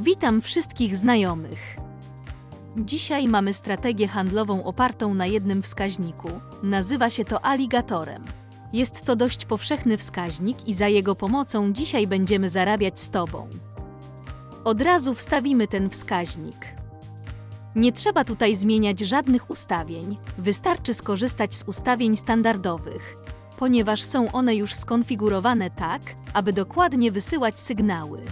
Witam wszystkich znajomych. Dzisiaj mamy strategię handlową opartą na jednym wskaźniku. Nazywa się to aligatorem. Jest to dość powszechny wskaźnik i za jego pomocą dzisiaj będziemy zarabiać z Tobą. Od razu wstawimy ten wskaźnik. Nie trzeba tutaj zmieniać żadnych ustawień, wystarczy skorzystać z ustawień standardowych, ponieważ są one już skonfigurowane tak, aby dokładnie wysyłać sygnały.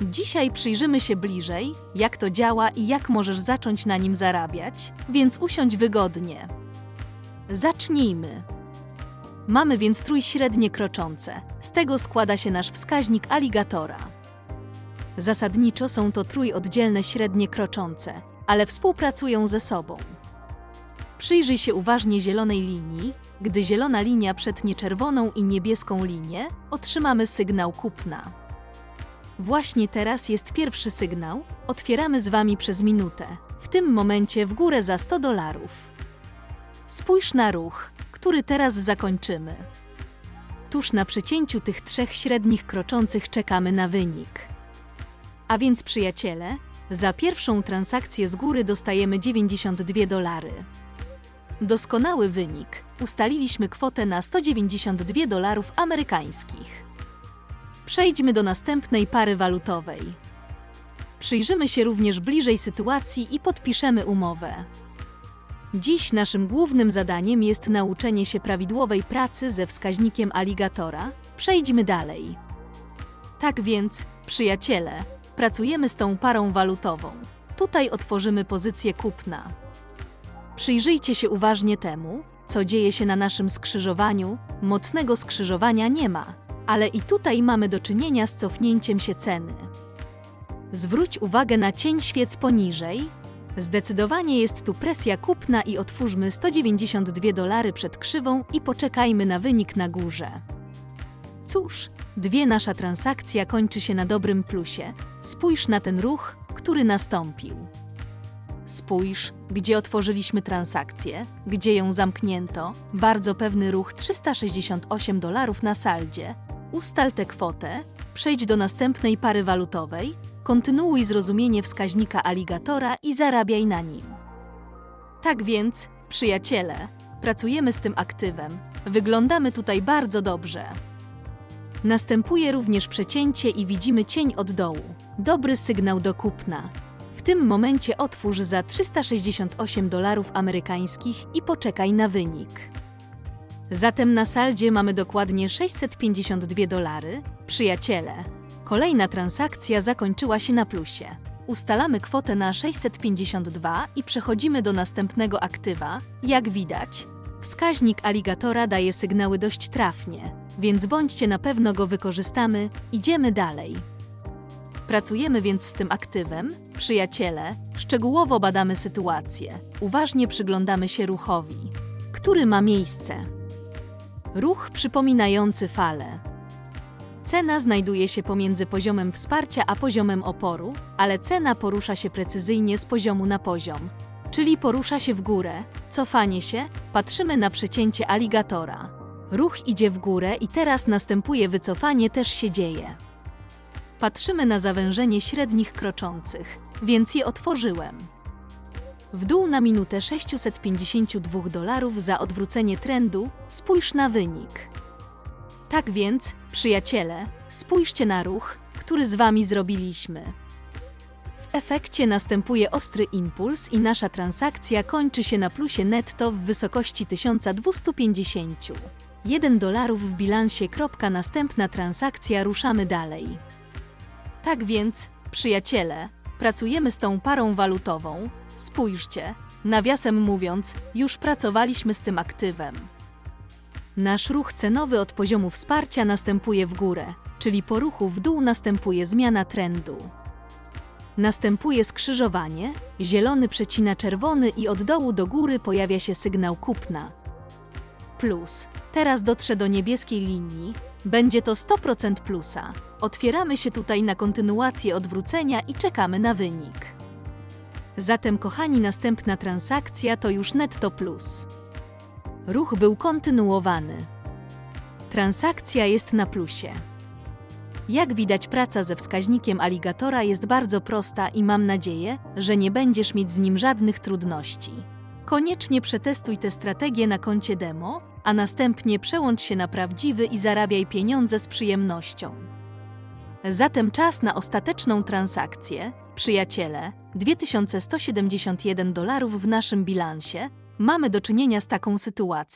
Dzisiaj przyjrzymy się bliżej, jak to działa i jak możesz zacząć na nim zarabiać, więc usiądź wygodnie. Zacznijmy. Mamy więc trójśrednie kroczące. Z tego składa się nasz wskaźnik aligatora. Zasadniczo są to trójoddzielne średnie kroczące, ale współpracują ze sobą. Przyjrzyj się uważnie zielonej linii. Gdy zielona linia przetnie czerwoną i niebieską linię, otrzymamy sygnał kupna. Właśnie teraz jest pierwszy sygnał. Otwieramy z Wami przez minutę. W tym momencie w górę za 100 dolarów. Spójrz na ruch, który teraz zakończymy. Tuż na przecięciu tych trzech średnich kroczących czekamy na wynik. A więc przyjaciele, za pierwszą transakcję z góry dostajemy 92 dolary. Doskonały wynik. Ustaliliśmy kwotę na 192 dolarów amerykańskich. Przejdźmy do następnej pary walutowej. Przyjrzymy się również bliżej sytuacji i podpiszemy umowę. Dziś naszym głównym zadaniem jest nauczenie się prawidłowej pracy ze wskaźnikiem aligatora. Przejdźmy dalej. Tak więc, przyjaciele, pracujemy z tą parą walutową. Tutaj otworzymy pozycję kupna. Przyjrzyjcie się uważnie temu, co dzieje się na naszym skrzyżowaniu. Mocnego skrzyżowania nie ma, ale i tutaj mamy do czynienia z cofnięciem się ceny. Zwróć uwagę na cień świec poniżej. Zdecydowanie jest tu presja kupna i otwórzmy 192 dolary przed krzywą i poczekajmy na wynik na górze. Cóż, dwie nasza transakcja kończy się na dobrym plusie. Spójrz na ten ruch, który nastąpił. Spójrz, gdzie otworzyliśmy transakcję, gdzie ją zamknięto. Bardzo pewny ruch 368 dolarów na saldzie. Ustal tę kwotę, przejdź do następnej pary walutowej, kontynuuj zrozumienie wskaźnika aligatora i zarabiaj na nim. Tak więc, przyjaciele, pracujemy z tym aktywem. Wyglądamy tutaj bardzo dobrze. Następuje również przecięcie i widzimy cień od dołu. Dobry sygnał do kupna. W tym momencie otwórz za 368 dolarów amerykańskich i poczekaj na wynik. Zatem na saldzie mamy dokładnie 652 dolary. Przyjaciele, kolejna transakcja zakończyła się na plusie. Ustalamy kwotę na 652 i przechodzimy do następnego aktywa. Jak widać, wskaźnik aligatora daje sygnały dość trafnie, więc bądźcie na pewno go wykorzystamy. Idziemy dalej. Pracujemy więc z tym aktywem, przyjaciele, szczegółowo badamy sytuację, uważnie przyglądamy się ruchowi, który ma miejsce. Ruch przypominający falę. Cena znajduje się pomiędzy poziomem wsparcia a poziomem oporu, ale cena porusza się precyzyjnie z poziomu na poziom, czyli porusza się w górę. Cofanie się, patrzymy na przecięcie aligatora. Ruch idzie w górę i teraz następuje wycofanie, też się dzieje. Patrzymy na zawężenie średnich kroczących, więc je otworzyłem. W dół na minutę 652 dolarów za odwrócenie trendu, spójrz na wynik. Tak więc, przyjaciele, spójrzcie na ruch, który z Wami zrobiliśmy. W efekcie następuje ostry impuls i nasza transakcja kończy się na plusie netto w wysokości 1250. 1 dolarów w bilansie. Kropka, następna transakcja, ruszamy dalej. Tak więc, przyjaciele, pracujemy z tą parą walutową. Spójrzcie, nawiasem mówiąc, już pracowaliśmy z tym aktywem. Nasz ruch cenowy od poziomu wsparcia następuje w górę, czyli po ruchu w dół następuje zmiana trendu. Następuje skrzyżowanie, zielony przecina czerwony i od dołu do góry pojawia się sygnał kupna. Plus. Teraz dotrze do niebieskiej linii. Będzie to 100% plusa. Otwieramy się tutaj na kontynuację odwrócenia i czekamy na wynik. Zatem, kochani, następna transakcja to już netto plus. Ruch był kontynuowany. Transakcja jest na plusie. Jak widać, praca ze wskaźnikiem aligatora jest bardzo prosta i mam nadzieję, że nie będziesz mieć z nim żadnych trudności. Koniecznie przetestuj tę strategię na koncie demo, a następnie przełącz się na prawdziwy i zarabiaj pieniądze z przyjemnością. Zatem czas na ostateczną transakcję. Przyjaciele, 2171 dolarów w naszym bilansie. Mamy do czynienia z taką sytuacją.